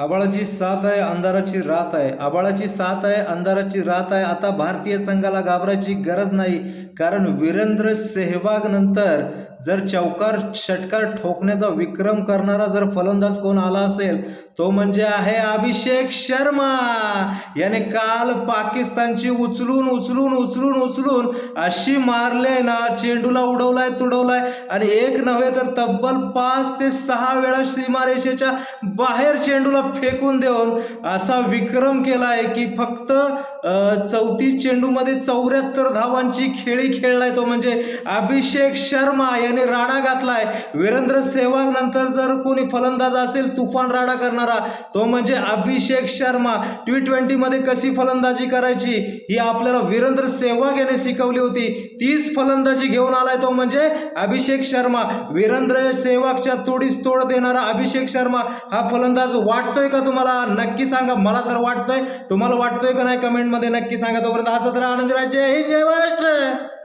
आबाळाची साथ आहे अंधाराची रात आहे. आबाळाची साथ आहे अंधाराची रात आहे. आता भारतीय संघाला घाबरायची गरज नाही. कारण वीरेंद्र सेहवाग नंतर जर चौकार षटकार ठोकण्याचा विक्रम करणारा जर फलंदाज कोण आला असेल तो म्हणजे आहे अभिषेक शर्मा. याने काल पाकिस्तानची उचलून उचलून उचलून उचलून अशी मारले ना चेंडूला उडवलाय तुडवलाय. आणि एक नव्हे तर तब्बल पाच ते सहा वेळा सीमारेषेच्या बाहेर चेंडूला फेकून देऊन असा विक्रम केलाय की फक्त चौतीस चेंडूमध्ये चौऱ्याहत्तर धावांची खेळी खेळलाय तो म्हणजे अभिषेक शर्मा. याने राडा घातलाय. वीरेंद्र सेहवाग नंतर जर कोणी फलंदाज असेल तुफान राडा करणारा तो म्हणजे अभिषेक शर्मा. टी ट्वेंटीमध्ये कशी फलंदाजी करायची? ही आपल्याला वीरेंद्र सेहवाग याने शिकवली होती. तीच फलंदाजी घेऊन आलाय तो म्हणजे अभिषेक शर्मा. वीरेंद्र सेहवागच्या तोडीस तोड देणारा अभिषेक शर्मा. हा फलंदाज वाटतोय का तुम्हाला? नक्की सांगा. मला तर वाटतोय. तुम्हाला वाटतोय का नाही? कमेंटमध्ये नक्की सांगा. तोपर्यंत असं तर आनंद राहायचे जय महाराष्ट्र!